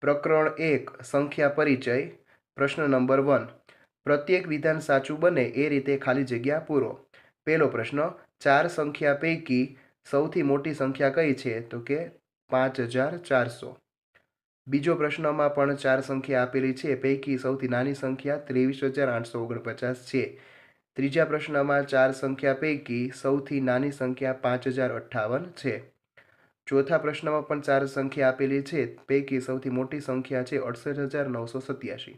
પ્રકરણ એક, સંખ્યા પરિચય, પ્રશ્ન નંબર વન. પ્રત્યેક વિધાન સાચું બને એ રીતે ખાલી જગ્યા પૂરો. પહેલો પ્રશ્ન, ચાર સંખ્યા પૈકી સૌથી મોટી સંખ્યા કઈ છે? તો કે પાંચ હજાર ચારસો. બીજો પ્રશ્નમાં પણ ચાર સંખ્યા આપેલી છે, પૈકી સૌથી નાની સંખ્યા ત્રેવીસ હજાર આઠસો ઓગણપચાસ છે. ત્રીજા પ્રશ્નમાં ચાર સંખ્યા પૈકી સૌથી નાની સંખ્યા પાંચ હજાર અઠ્ઠાવન છે. ચોથા પ્રશ્નમાં પણ ચાર સંખ્યા આપેલી છે. પૈકી સૌથી મોટી સંખ્યા છે અડસઠ હજાર નવસો સત્યાસી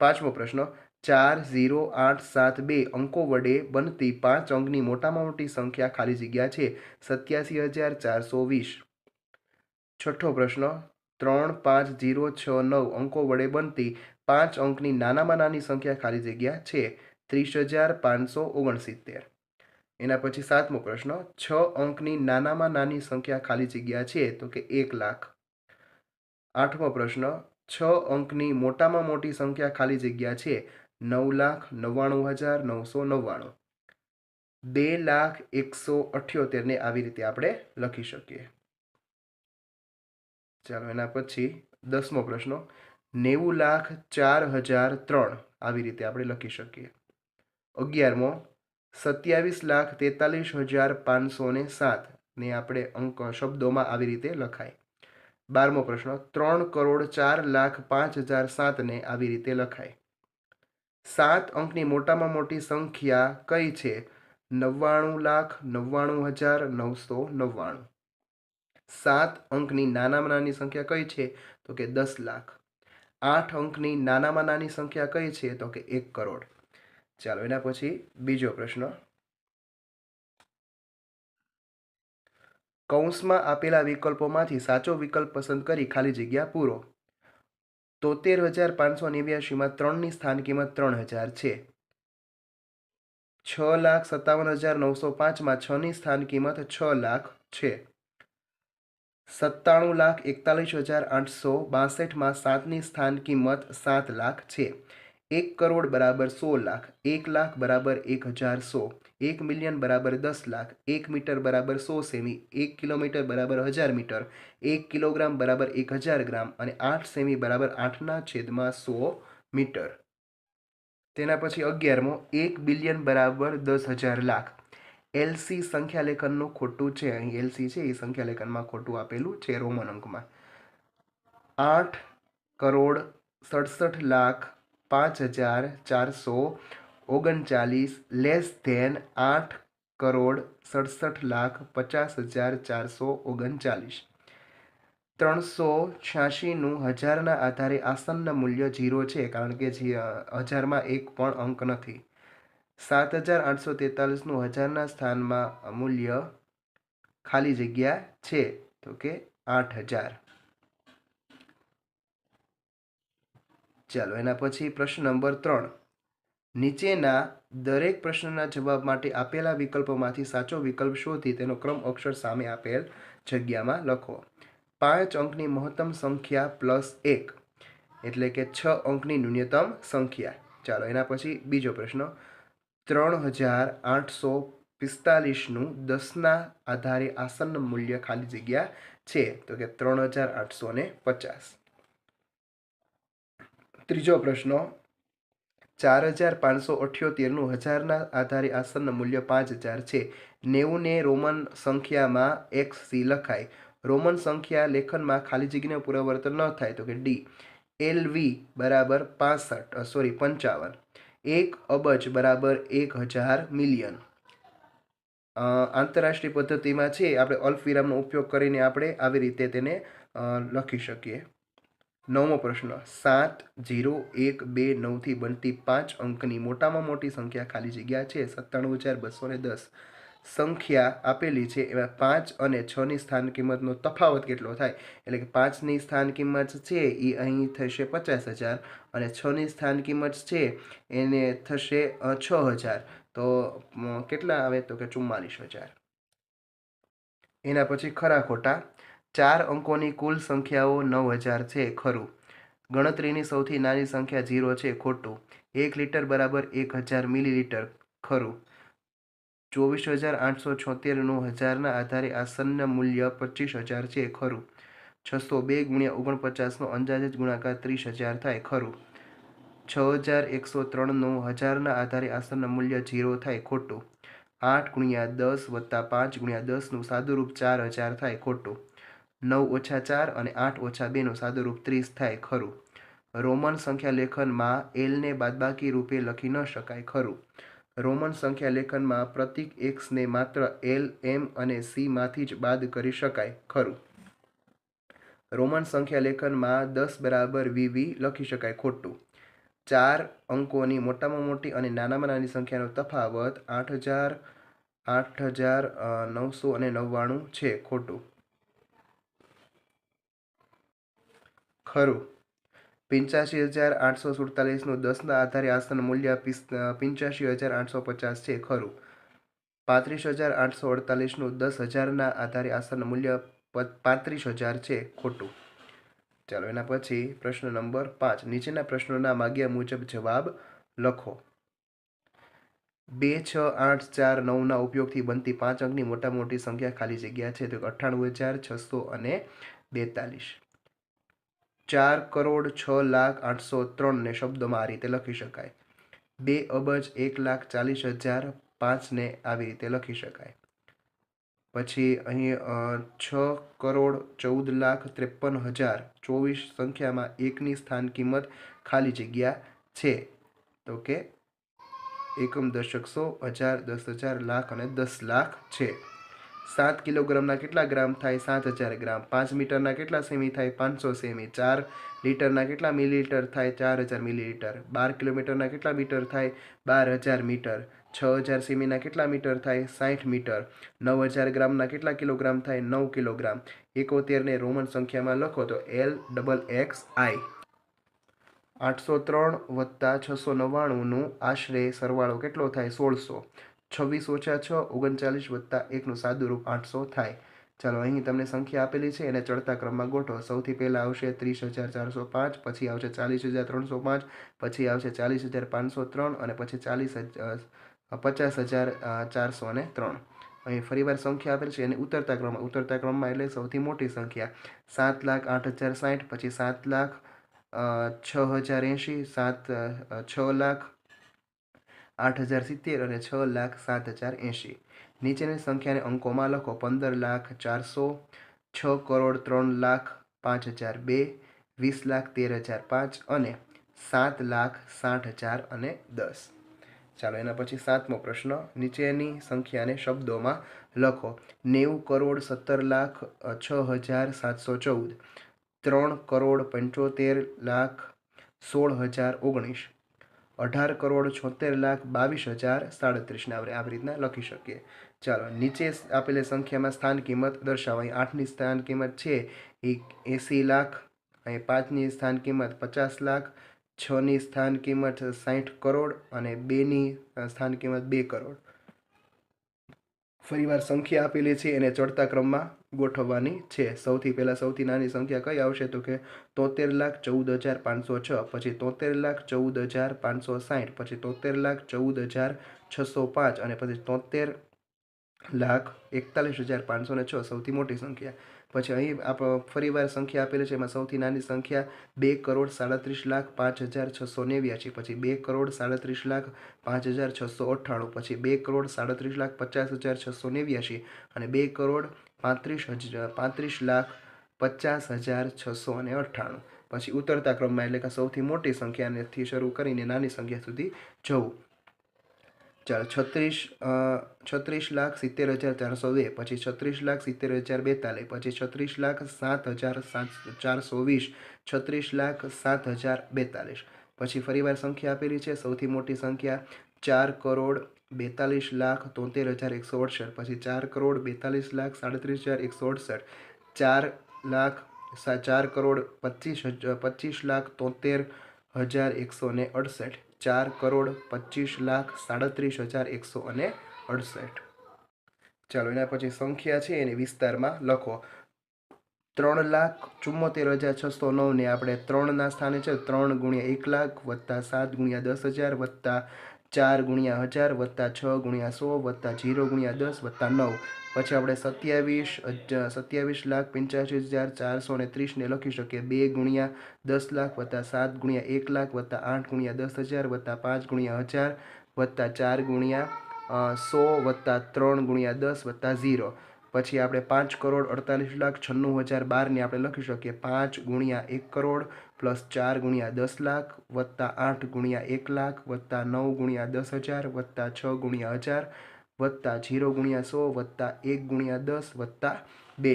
પાંચમો પ્રશ્ન, ચાર ઝીરો આઠ સાત બે અંકો વડે બનતી પાંચ અંકની મોટામાં મોટી સંખ્યા ખાલી જગ્યા છે સત્યાસી હજાર ચારસો વીસ. છઠ્ઠો પ્રશ્ન, ત્રણ પાંચ ઝીરો છ નવ અંકો વડે બનતી પાંચ અંકની નાનામાં નાની સંખ્યા ખાલી જગ્યા છે ત્રીસ હજાર પાંચસો ઓગણસિત્તેર. એના પછી સાતમો પ્રશ્ન, છ અંકની નાનામાં નાની સંખ્યા ખાલી જગ્યા છે તો કે એક લાખ. આઠમો પ્રશ્ન, છ અંકની મોટામાં મોટી સંખ્યા ખાલી જગ્યા છે નવ લાખ નવ્વાણું હજાર નવસો નવ્વાણું. બે લાખ એકસો અઠ્યોતેરને આવી રીતે આપણે લખી શકીએ. ચાલો એના પછી દસમો પ્રશ્ન, નેવું લાખ ચાર હજાર ત્રણ આવી રીતે આપણે લખી શકીએ. અગિયારમો સત્યાવીસ લાખ તેતાલીસ હજાર પાંચસો ને સાત ને આપણે અંક શબ્દોમાં આવી રીતે લખાય. બારમો પ્રશ્ન, ત્રણ કરોડ ચાર લાખ પાંચ હજાર સાતને આવી રીતે લખાય. સાત અંકની મોટામાં મોટી સંખ્યા કઈ છે? નવ્વાણું લાખ નવ્વાણું હજાર નવસો નવ્વાણું. સાત અંકની નાનામાં નાની સંખ્યા કઈ છે? તો કે દસ લાખ. આઠ અંકની નાનામાં નાની સંખ્યા કઈ છે? તો કે એક કરોડ. ચાલો, એના પછી બીજો પ્રશ્ન. કૌંસમાં આપેલા વિકલ્પોમાંથી સાચો વિકલ્પ પસંદ કરી ખાલી જગ્યા પૂરો. તોતેર હજાર પાંચસો નેવ્યાસીમાં ત્રણની સ્થાન કિંમત ત્રણ હજાર છે. છ લાખ સત્તાવન હજાર નવસો પાંચમાં છની સ્થાન કિંમત છ લાખ છે. સત્તાણું લાખ એકતાલીસ હજાર આઠસો બાસઠમાં સાતની સ્થાન કિંમત સાત લાખ છે. એક કરોડ બરાબર સો લાખ, એક લાખ બરાબર એક હજાર સો, એક મિલિયન બરાબર દસ લાખ, એક મીટર બરાબર સો સેમી, એક કિલોમીટર બરાબર હજાર મીટર, એક કિલોગ્રામ બરાબર એક હજાર ગ્રામ અને આઠ સેમી બરાબર આઠના છેદમાં સો મીટર. તેના પછી અગિયારમો, એક બિલિયન બરાબર દસ હજાર લાખ. એલસી સંખ્યાલેખનનું ખોટું છે, અહીં એલસી છે, એ સંખ્યાલેખનમાં ખોટું આપેલું છે રોમન અંકમાં. આઠ કરોડ સડસઠ લાખ પાંચ હજાર ચારસો ઓગણચાલીસ લેસ ધેન આઠ કરોડ સડસઠ લાખ પચાસ હજાર ચારસો ઓગણચાલીસ. ત્રણસો છ્યાસીનું હજારના આધારે આસન્ન મૂલ્ય ઝીરો છે, કારણ કે હજારમાં એક પણ અંક નથી. સાત હજાર આઠસો તેતાલીસનું હજારના સ્થાનમાં મૂલ્ય ખાલી જગ્યા છે, તો કે આઠ હજાર. ચાલો, એના પછી પ્રશ્ન નંબર ત્રણ. નીચેના દરેક પ્રશ્નના જવાબ માટે આપેલા વિકલ્પોમાંથી સાચો વિકલ્પ શોધી તેનો ક્રમ અક્ષર સામે આપેલ જગ્યામાં લખો. પાંચ અંકની મહત્તમ સંખ્યા પ્લસ એક, એટલે કે છ અંકની ન્યૂનતમ સંખ્યા. ચાલો, એના પછી બીજો પ્રશ્ન. ત્રણ હજાર આઠસો પિસ્તાલીસનું દસના આધારે આસન મૂલ્ય ખાલી જગ્યા છે, તો કે ત્રણ હજાર આઠસો પચાસ. ત્રીજો પ્રશ્ન, ચાર હજાર પાંચસો અઠ્યોતેરનું હજારના આધારે આસનનું મૂલ્ય પાંચ હજાર છે. નેવુંને રોમન સંખ્યામાં એક્સ સી લખાય. રોમન સંખ્યા લેખનમાં ખાલી જગ્યાનું પુનરાવર્તન ન થાય તો કે ડી. એલ વી બરાબર પાસઠ સોરી, પંચાવન. એક અબજ બરાબર એક હજાર મિલિયન. આંતરરાષ્ટ્રીય પદ્ધતિમાં છે. આપણે અલ્પ વિરામનો ઉપયોગ કરીને આપણે આવી રીતે તેને લખી શકીએ. નવમો પ્રશ્ન. સાત, જીરો, એક, બે, નવથી બનતી પાંચ અંકની મોટામાં મોટી સંખ્યા ખાલી જગ્યા છે? સત્તાણું હજાર બસો ને દસ. સંખ્યા આપેલી છે. એમાં પાંચ અને છની સ્થાન કિંમતનો તફાવત કેટલો થાય? એટલે કે પાંચની સ્થાન કિંમત છે એ અહીં થશે પચાસ હજાર અને છની સ્થાન કિંમત છે એને થશે છ હજાર. તો કેટલા આવે? તો કે ચુમ્માલીસ હજાર. એના પછી ખરા ખોટા. ચાર અંકોની કુલ સંખ્યાઓ નવ હજાર છે, ખરું. ગણતરીની સૌથી નાની સંખ્યા ઝીરો છે, ખોટું. એક લીટર બરાબર એક હજાર મિલીલીટર, ખરું. ચોવીસ હજાર આઠસો છોતેરનું હજારના આધારે આસન્ન મૂલ્ય પચીસ હજાર છે, ખરું. છસો બે ગુણ્યા ઓગણપચાસનો અંદાજે ગુણાકાર ત્રીસ હજાર થાય, ખરું. છ હજાર એકસો ત્રણનું હજારના આધારે આસનના મૂલ્ય ઝીરો થાય, ખોટું. આઠ ગુણ્યા દસ વત્તા પાંચ ગુણ્યા દસનું સાદુરૂપ ચાર હજાર થાય, ખોટું. નવ ઓછા ચાર અને આઠ ઓછા બેનું સાદુરૂપ ત્રીસ થાય ખરું. રોમન સંખ્યા લેખનમાં એલને બાદબાકી રૂપે લખી ન શકાય ખરું. રોમન સંખ્યા લેખનમાં પ્રતીક એક્સને માત્ર એલ, એમ અને સીમાંથી જ બાદ કરી શકાય ખરું. રોમન સંખ્યા લેખનમાં દસ બરાબર વીવી લખી શકાય ખોટું. ચાર અંકોની મોટામાં મોટી અને નાનામાં નાની સંખ્યાનો તફાવત આઠ હજાર આઠ હજાર નવસો અને નવ્વાણું છે ખોટું. ખરું. પંચ્યાસી હજાર આઠસો સુડતાલીસનું દસના આધારે આસન મૂલ્ય પંચ્યાસી હજાર આઠસો પચાસ છે, ખરું. પાંત્રીસ હજાર આઠસો અડતાલીસનું દસ હજારના આધારે આસન મૂલ્ય પાંત્રીસ હજાર છે, ખોટું. ચાલો એના પછી પ્રશ્ન નંબર પાંચ. નીચેના પ્રશ્નોના માગ્યા મુજબ જવાબ લખો. બે, છ, આઠ, ચાર, નવના ઉપયોગથી બનતી પાંચ અંકની મોટા મોટી સંખ્યા ખાલી જગ્યા છે, તો અઠ્ઠાણું હજાર છસો અને બેતાલીસ. ચાર કરોડ છ લાખ આઠસો ત્રણને શબ્દોમાં આ રીતે લખી શકાય. બે અબજ એક લાખ ચાલીસ હજાર પાંચને આવી રીતે લખી શકાય. પછી અહીં છ કરોડ ચૌદ લાખ ત્રેપન હજાર ચોવીસ સંખ્યામાં એકની સ્થાન કિંમત ખાલી જગ્યા છે. તો કે એકમ દશક સો, હજાર દસ હજાર લાખ અને દસ લાખ છે. સાત કિલોગ્રામના કેટલા ગ્રામ થાય? સાત હજાર ગ્રામ. પાંચ મીટરના કેટલા સેમી થાય? પાંચસો સેમી. ચાર લીટરના કેટલા મિલીલીટર થાય? ચાર હજાર મિલીલીટર. બાર કિલોમીટરના કેટલા મીટર થાય? બાર હજાર મીટર. છ હજાર સેમીના કેટલા મીટર થાય? સાઠ મીટર. નવ હજાર ગ્રામના કેટલા કિલોગ્રામ થાય? નવ કિલોગ્રામ. એકોતેરને રોમન સંખ્યામાં લખો તો એલ ડબલ એક્સ આઈ. આઠસો ત્રણ વત્તા છસો નવ્વાણુંનું આશરે સરવાળો કેટલો થાય? સોળસો. છવ્વીસ ઓછા છ, ઓગણચાલીસ વત્તા એકનું સાદુરૂપ આઠસો થાય. ચાલો, અહીં તમને સંખ્યા આપેલી છે, એને ચડતા ક્રમમાં ગોઠવો. સૌથી પહેલાં આવશે ત્રીસ હજાર ચારસો પાંચ, પછી આવશે ચાલીસ હજાર ત્રણસો પાંચ, પછી આવશે ચાલીસ હજાર પાંચસો ત્રણ અને પછી ચાલીસ હજાર પચાસ હજાર ચારસો અને ત્રણ. અહીં ફરીવાર સંખ્યા આપેલ છે, એને ઉતરતા ક્રમમાં ઉતરતા ક્રમમાં એટલે સૌથી મોટી સંખ્યા. સાત લાખ આઠ હજાર સાઠ પછી સાત લાખ છ હજાર એંશી, સાત છ લાખ આઠ હજાર સિત્તેર અને છ લાખ સાત હજાર એંશી. નીચેની સંખ્યાને અંકોમાં લખો પંદર લાખ ચારસો, છ કરોડ ત્રણ લાખ પાંચ હજાર બે, વીસ લાખ તેર હજાર પાંચ અને સાત લાખ સાઠ હજાર અને દસ. ચાલો એના પછી સાતમો પ્રશ્ન, નીચેની સંખ્યાને શબ્દોમાં લખો. નેવું કરોડ સત્તર લાખ છ હજાર સાતસો ચૌદ. ત્રણ કરોડ પંચોતેર લાખ, સોળ હજાર ઓગણીસ. અઢાર કરોડ છોતેર લાખ બાવીસ હજાર સાડત્રીસને આપણે આવી રીતના લખી શકીએ. ચાલો, નીચે આપેલી સંખ્યામાં સ્થાન કિંમત દર્શાવવા આઠની સ્થાન કિંમત છે એ એંસી લાખ. અહીં પાંચની સ્થાન કિંમત પચાસ લાખ. છની સ્થાન કિંમત સાઠ કરોડ અને બેની સ્થાન કિંમત બે કરોડ. ફરીવાર સંખ્યા આપેલી છે એને ચડતા ક્રમમાં ગોઠવવાની છે. સૌથી પહેલાં સૌથી નાની સંખ્યા કઈ આવશે તો કે તોતેર લાખ ચૌદ હજાર પાંચસો છ, પછી તોતેર લાખ ચૌદ હજાર પાંચસો સાઠ પછી તોતેર લાખ ચૌદ હજાર છસો પાંચ અને પછી તોતેર લાખ એકતાલીસ હજાર પાંચસો ને છ, સૌથી મોટી સંખ્યા. પછી અહીં આપ ફરીવાર સંખ્યા આપેલી છે. એમાં સૌથી નાની સંખ્યા બે કરોડ સાડત્રીસ લાખ પાંચ હજાર છસો નેવ્યાસી પછી બે કરોડ સાડત્રીસ લાખ પાંચ હજાર છસો અઠ્ઠાણું. પછી બે કરોડ સાડત્રીસ લાખ પચાસ હજાર છસો નેવ્યાસી અને બે કરોડ પાંત્રીસ હજાર પાંત્રીસ લાખ પચાસ હજાર છસો અને અઠ્ઠાણું. પછી ઉતરતા ક્રમમાં એટલે કે સૌથી મોટી સંખ્યાનેથી શરૂ કરીને નાની સંખ્યા સુધી જવું. ચાલો છત્રીસ છત્રીસ લાખ સિત્તેર હજાર ચારસો બે, પછી છત્રીસ લાખ સિત્તેર હજાર બેતાલીસ, પછી છત્રીસ લાખ સાત હજાર સાત, ચારસો વીસ, છત્રીસ લાખ સાત હજાર બેતાલીસ. પછી ફરીવાર સંખ્યા આપેલી છે, સૌથી મોટી સંખ્યા ચાર કરોડ બેતાલીસ લાખ તોતેર હજાર એકસો અડસઠ, પછી ચાર કરોડ બેતાલીસ લાખ સાડત્રીસ હજાર એકસો અડસઠ, ચાર લાખ ચાર કરોડ પચીસ પચીસ લાખ તોતેર હજાર એકસો ને અડસઠ. ચાર કરોડ પચીસ લાખ સાડત્રીસ હજાર એકસો અને અડસઠ. ચાલો, એના પછી સંખ્યા છે એને વિસ્તારમાં લખો. ત્રણ લાખ ચુમ્મોતેર હજાર છસો નવને આપણે ત્રણના સ્થાને છે, ત્રણ ગુણ્યા એક લાખ વત્તા સાત ગુણ્યા દસ હજાર વત્તા ચાર ગુણ્યા હજાર વત્તા છ ગુણ્યા સો વત્તા જીરો ગુણ્યા દસ વત્તા નવ. પછી આપણે સત્યાવીસ સત્યાવીસ લાખ પંચ્યાસી હજાર ચારસો ને ત્રીસને લખી શકીએ. બે ગુણ્યા દસ લાખ વત્તા સાત ગુણ્યા એક લાખ વત્તા આઠ ગુણ્યા દસ હજાર વત્તા પાંચ ગુણ્યા હજાર વત્તા ચાર ગુણ્યા સો વત્તા ત્રણ ગુણ્યા દસ વત્તા ઝીરો પછી આપણે પાંચ કરોડ અડતાલીસ લાખ છન્નું હજાર બારને આપણે લખી શકીએ. પાંચ ગુણ્યા એક કરોડ પ્લસ ચાર ગુણ્યા દસ લાખ વત્તા આઠ ગુણ્યા એક લાખ વત્તા નવ ગુણ્યા દસ હજાર વત્તા છ ગુણ્યા હજાર વત્તા જીરો ગુણ્યા સો વત્તા એક ગુણ્યા દસ વત્તા બે.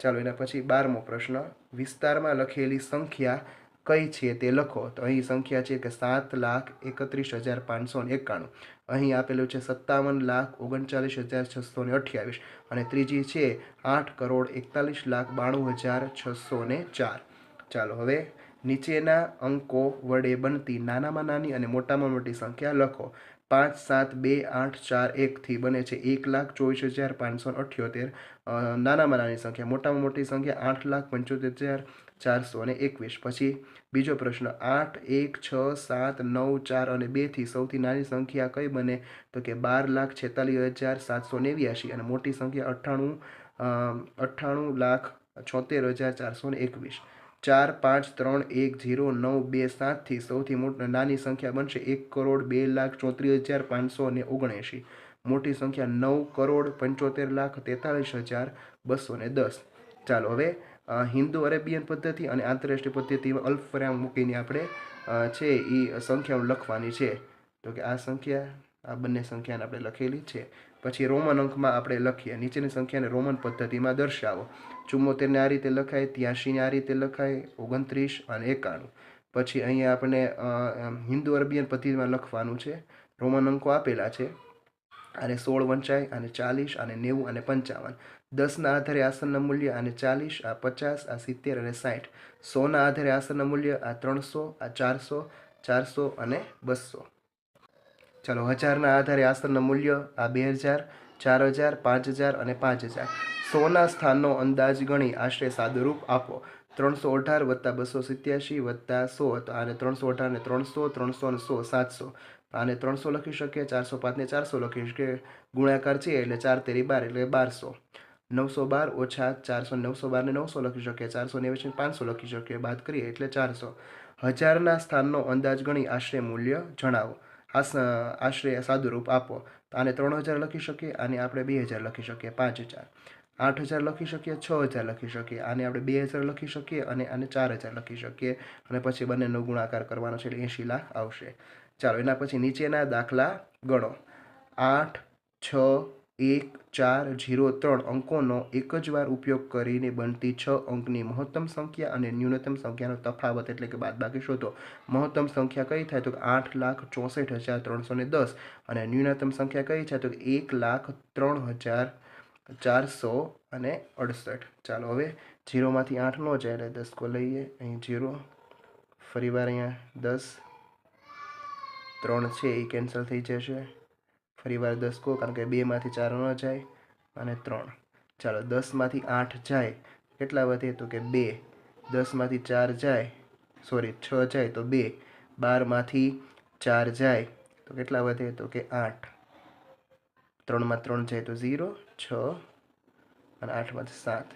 ચાલો એના પછી બારમો પ્રશ્ન. વિસ્તારમાં લખેલી સંખ્યા કઈ છે તે લખો. તો અહીં સંખ્યા છે કે સાત લાખ એકત્રીસ હજાર પાંચસો ને એકાણું. અહીં આપેલું છે સત્તાવન લાખ ઓગણચાલીસ હજાર છસો ને અઠ્યાવીસ. અને ત્રીજી છે આઠ કરોડ એકતાલીસ લાખ બાણું હજાર છસો ને ચાર. ચાલો હવે નીચેના અંકો વડે બનતી નાનામાં નાની અને મોટામાં મોટી સંખ્યા લખો. પાંચ, સાત, બે, આઠ, ચાર એકથી બને છે એક લાખ ચોવીસ હજાર પાંચસો અઠ્યોતેર. નાનામાં નાની સંખ્યા, મોટામાં મોટી સંખ્યા આઠ લાખ પંચોતેર હજાર ચારસો અને એકવીસ. પછી બીજો પ્રશ્ન, આઠ, એક, છ, સાત, નવ, ચાર અને બેથી સૌથી નાની સંખ્યા કઈ બને? તો કે બાર લાખ છેતાલીસ હજાર સાતસો નેવ્યાસી અને મોટી સંખ્યા અઠ્ઠાણું અઠ્ઠાણું લાખ છોતેર હજાર ચારસો ને એકવીસ. ચાર, પાંચ, ત્રણ, એક, ઝીરો, નવ, બે સાતથી સૌથી મોટી, નાની સંખ્યા બનશે એક કરોડ બે લાખ ચોત્રીસ હજાર પાંચસો ને ઓગણએંશી. મોટી સંખ્યા નવ કરોડ પંચોતેર લાખ તેતાલીસ હજાર બસો ને દસ. ચાલો હવે હિન્દુ અરેબિયન પદ્ધતિ અને આંતરરાષ્ટ્રીય પદ્ધતિમાં અલ્પવિરામ મૂકીને આપણે છે એ સંખ્યાઓ લખવાની છે. તો કે આ સંખ્યા, આ બંને સંખ્યાને આપણે લખેલી છે. પછી રોમન અંકમાં આપણે લખીએ. નીચેની સંખ્યાને રોમન પદ્ધતિમાં દર્શાવો. ચુમ્મોતેરને આ રીતે લખાય ત્યાસીને આ રીતે લખાય, ઓગણત્રીસ અને એકાણું. પછી અહીંયા આપણે હિન્દુ અરેબિયન પદ્ધતિમાં લખવાનું છે. રોમન અંકો આપેલા છે. અને સોળ વંચાય અને ચાલીસ અને નેવું અને પંચાવન. દસના આધારે આસનના મૂલ્ય અને ચાલીસ, આ પચાસ, આ સિત્તેર અને સાઠ સોના આધારે આસનના મૂલ્ય આ ત્રણસો, આ ચારસો ચારસો અને બસો. ચાલો, હજારના આધારે આસનના મૂલ્ય આ બે હજાર, ચાર હજાર, પાંચ હજાર અને પાંચ હજાર. સોના સ્થાનનો અંદાજ ગણી આશરે સાદુરૂપ આપો. ત્રણસો અઢાર વત્તા બસો સિત્યાસી વત્તા સો તો આને ત્રણસો અઢાર ને ત્રણસો ત્રણસો અને સો, સાતસો. આને ત્રણસો લખી શકીએ, ચારસો પાંચને ચારસો લખી શકીએ. ગુણાકાર છે એટલે ચાર તેરી બાર એટલે બારસો. નવસો બાર ઓછા ચારસો, નવસો બારને નવસો લખી શકીએ. ચારસો નેવ્યાસી પાંચસો લખી શકીએ. બાદ કરીએ એટલે ચારસો. હજારના સ્થાનનો અંદાજ ગણી આશરે મૂલ્ય જણાવો. આશરે સાદુરૂપ આપો. આને ત્રણ હજાર લખી શકીએ, આને આપણે બે હજાર લખી શકીએ, પાંચ હજાર. આઠ હજાર લખી શકીએ, છ હજાર લખી શકીએ. આને આપણે બે હજાર લખી શકીએ અને આને ચાર હજાર લખી શકીએ. અને પછી બંનેનો ગુણાકાર કરવાનો છે એટલે એંશી લાખ આવશે. ચાલો, એના પછી નીચેના દાખલા ગણો. આઠ, છ, એક, ચાર જીરો ત્રણ અંકોનો એક જ વાર ઉપયોગ કરીને બનતી છ અંકની મહત્તમ સંખ્યા અને ન્યૂનતમ સંખ્યાનો તફાવત એટલે કે બાદબાકી શોધો. મહત્તમ સંખ્યા કઈ થાય તો આઠ લાખ ચોસઠ હજાર ત્રણસો ને દસ અને ન્યૂનતમ સંખ્યા કઈ થાય તો એક લાખ ત્રણ હજાર ચારસો અને અડસઠ. ચાલો, હવે જીરોમાંથી આઠ નો જાય એટલે દસ કો લઈએ. અહીં જીરો ફરીવાર અહીંયા દસ ત્રણ છે એ કેન્સલ થઈ જશે. ફરીવાર દસ કહો કારણ કે બેમાંથી ચાર ન જાય અને ત્રણ. ચાલો દસમાંથી આઠ જાય. કેટલા વધે તો કે બે. દસમાંથી ચાર જાય. સોરી છ જાય તો બે. બારમાંથી ચાર જાય તો કેટલા વધે તો કે આઠ. ત્રણમાં ત્રણ જાય તો ઝીરો, છ અને આઠમાંથી સાત.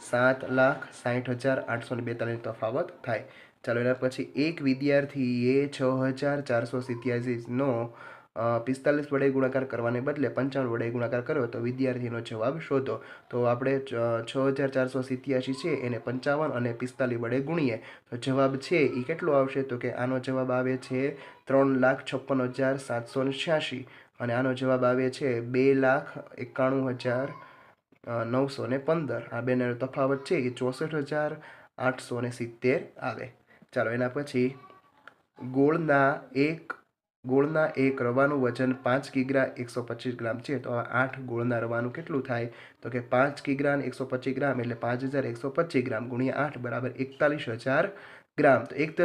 સાત લાખ સાઠ હજાર આઠસો ને બેતાલીસ તફાવત થાય. ચાલો એના પછી એક વિદ્યાર્થીએ છ હજાર ચારસો સિત્યાસીનો પિસ્તાલીસ વડે ગુણાકાર કરવાને બદલે પંચાવન વડે ગુણાકાર કર્યો તો વિદ્યાર્થીનો જવાબ શોધો. તો આપણે છ હજાર ચારસો સિત્યાસી છે એને પંચાવન અને પિસ્તાલીસ વડે ગુણીએ. તો જવાબ છે એ કેટલો આવશે? તો કે આનો જવાબ આવે છે ત્રણ લાખ છપ્પન હજાર સાતસો ને છ્યાસી અને આનો જવાબ આવે છે બે લાખ એકાણું હજાર નવસો ને પંદર. આ બેનો તફાવત છે એ ચોસઠ હજાર આઠસો ને સિત્તેર આવે. ચાલો, એના પછી ગોળના એક ગોળના એક રવાનું વજન પાંચ કિગ્રા એકસો પચીસ ગ્રામ છે. તો આઠ ગોળના રવાનું કેટલું થાય? તો કે પાંચ કિગ્રા અને એકસો પચીસ ગ્રામ એટલે પાંચ હજાર એકસો પચીસ ગ્રામ ગુણ્યા આઠ બરાબર એકતાલીસ હજાર ગ્રામ. તો એક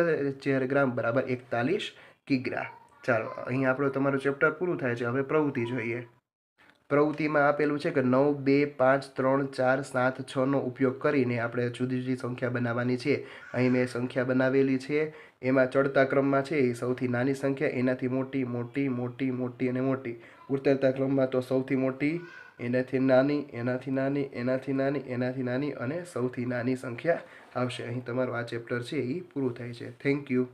ચેર ગ્રામ બરાબર એકતાલીસ કિગ્રા. ચાલો અહીં આપણો તમારું ચેપ્ટર પૂરું થાય છે. હવે પ્રવૃત્તિ જોઈએ. પ્રવૃત્તિમાં આપેલું છે કે નવ, બે, પાંચ, ત્રણ, ચાર, સાત છનો ઉપયોગ કરીને આપણે જુદી જુદી સંખ્યા બનાવવાની છે. અહીં મેં સંખ્યા બનાવેલી છે. એમાં ચડતા ક્રમમાં છે એ સૌથી નાની સંખ્યા, એનાથી મોટી મોટી મોટી મોટી અને મોટી. ઉતરતા ક્રમમાં તો સૌથી મોટી, એનાથી નાની એનાથી નાની એનાથી નાની એનાથી નાની અને સૌથી નાની સંખ્યા આવશે. અહીં તમારું આ ચેપ્ટર છે એ પૂરું થાય છે. Thank you